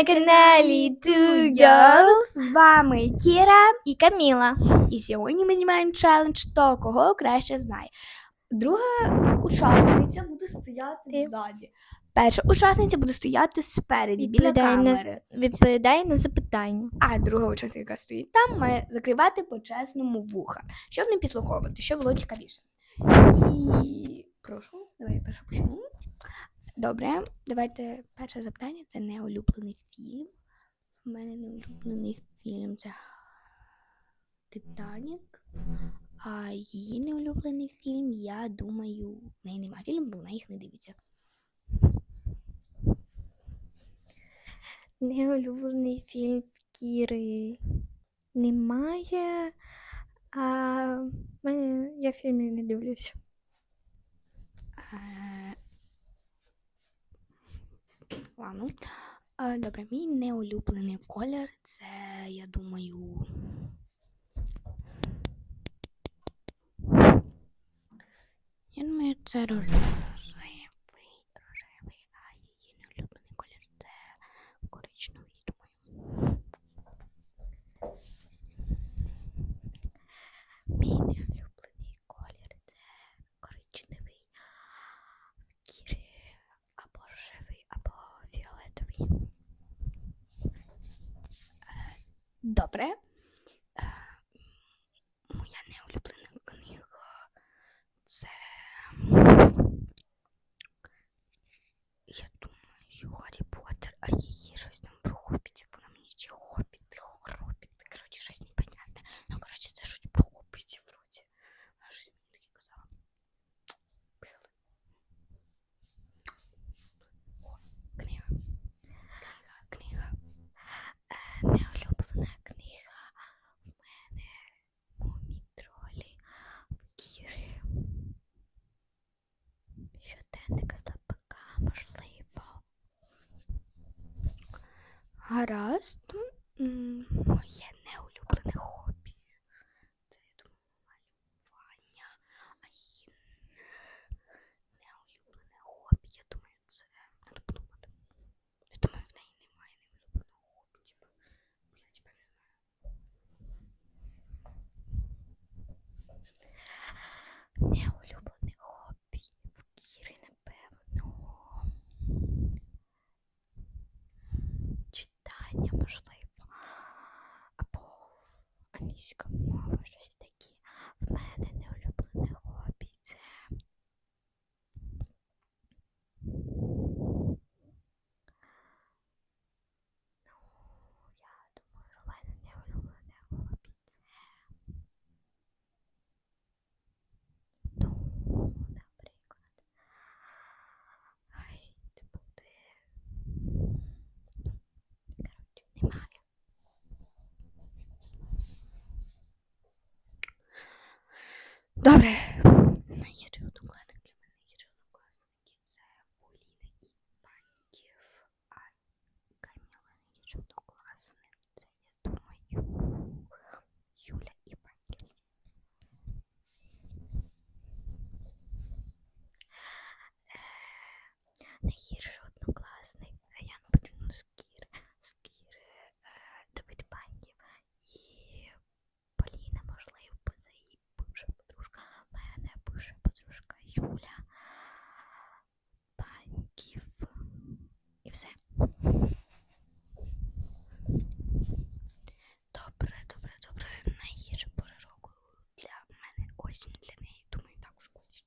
на каналі Two Girls З вами Кіра, і Каміла. і сьогодні ми знімаємо челендж «Хто кого краще знає. Друга учасниця буде стояти ззаді. Перша учасниця буде стояти спереді, біля Відповідає на, відповідає на запитання. А друга учасниця, яка стоїть там, має закривати по-чесному вуха, щоб не підслуховувати, щоб було цікавіше. І прошу, давай я першу почну. Добре, давайте перше запитання це неулюблений фільм. В мене неулюблений фільм це Титанік. А її неулюблений фільм, я думаю, в неї нема фільму, бо вона їх не дивиться. Неулюблений фільм в Кіри немає. А в мене я фільми не дивлюся. Е, Добре, мій неулюблений колір це, я думаю. Я думаю, це розумію а її неулюблений колір це коричневий, думаю. Мій неулюблений колір це коричневий. В Кірі або рожевий, або фіолетовий. Е, Добре. Гаразд. Моє неулюблене хобі. Це, я думаю, малювання. А її неулюблене хобі. Я думаю, це треба подумати. Я думаю, в неї немає неулюбленого хобі. Типу, я типа не знаю. Неулюблене хобі в Кіри, напевно. Читання, можливо. Або англійська мова, щось таке. В мене неулюблене хобі це. Ну, я думаю, в мене неулюблене хобі це. Ну, наприклад. Ай, це буде. Коротше, немає. Добре. Ну, Є ще однокласник для мене, є ще однокласники. Це Поліна і Паньків. А Каміла є ще однокласник. Це, я думаю, Юля і Паньків. Найгірший однокласник. Я не почну з Кіри. З Кіри е, Давид Паньків і Поліна, можливо, буде її бивша подружка. У мене бивша подружка Юля. Паньків. І все. Добре, добре, добре. Найгірша пора року для мене осінь для неї. Думаю, також осінь.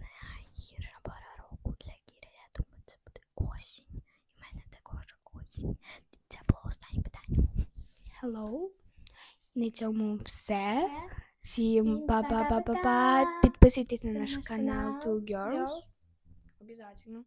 Найгірша пора року для Кіри. Я думаю, це буде осінь. І в мене також осінь. Це було останнє питання. Hello. На цьому все. Всім Всім па-па-па-па-па. па-па-па. Підписуйтесь на Це наш наш канал канал Two Girls. Girls. Обязательно.